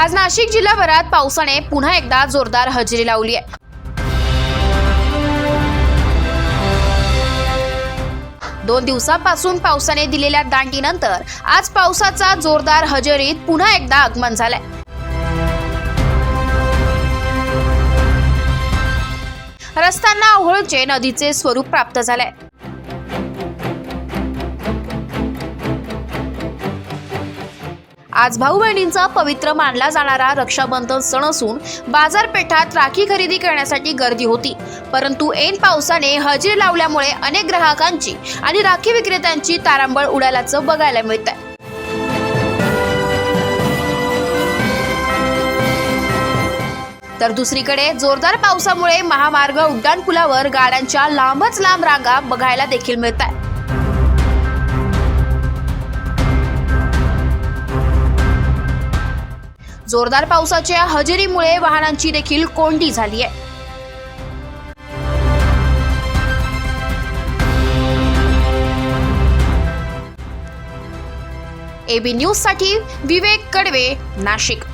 आज नाशिक जिल्हाभरात पावसाने पुन्हा एकदा जोरदार हजेरी लावली आहे. दोन दिवसापासून पावसाने दिलेल्या दांडीनंतर आज पावसाचा जोरदार हजेरीत पुन्हा एकदा आगमन झालंय. रस्त्यांना ओहळचे नदीचे स्वरूप प्राप्त झालंय. आज भाऊ बहिणींचा पवित्र मानला जाणारा रक्षाबंधन सण असून बाजारपेठात राखी खरेदी करण्यासाठी गर्दी होती. परंतु ऐन पावसाने हजेरी लावल्यामुळे अनेक ग्राहकांची आणि राखी विक्रेत्यांची तारांबळ उडाल्याचं बघायला मिळत आहे तर दुसरीकडे जोरदार पावसामुळे महामार्ग उड्डाणपुलावर गाड्यांच्या लांबच लांब रांगा बघायला देखील मिळत आहे जोरदार पावसाच्या हजेरीमुळे वाहनांची देखील कोंडी झाली आहे. एबी न्यूजसाठी विवेक कडवे नाशिक.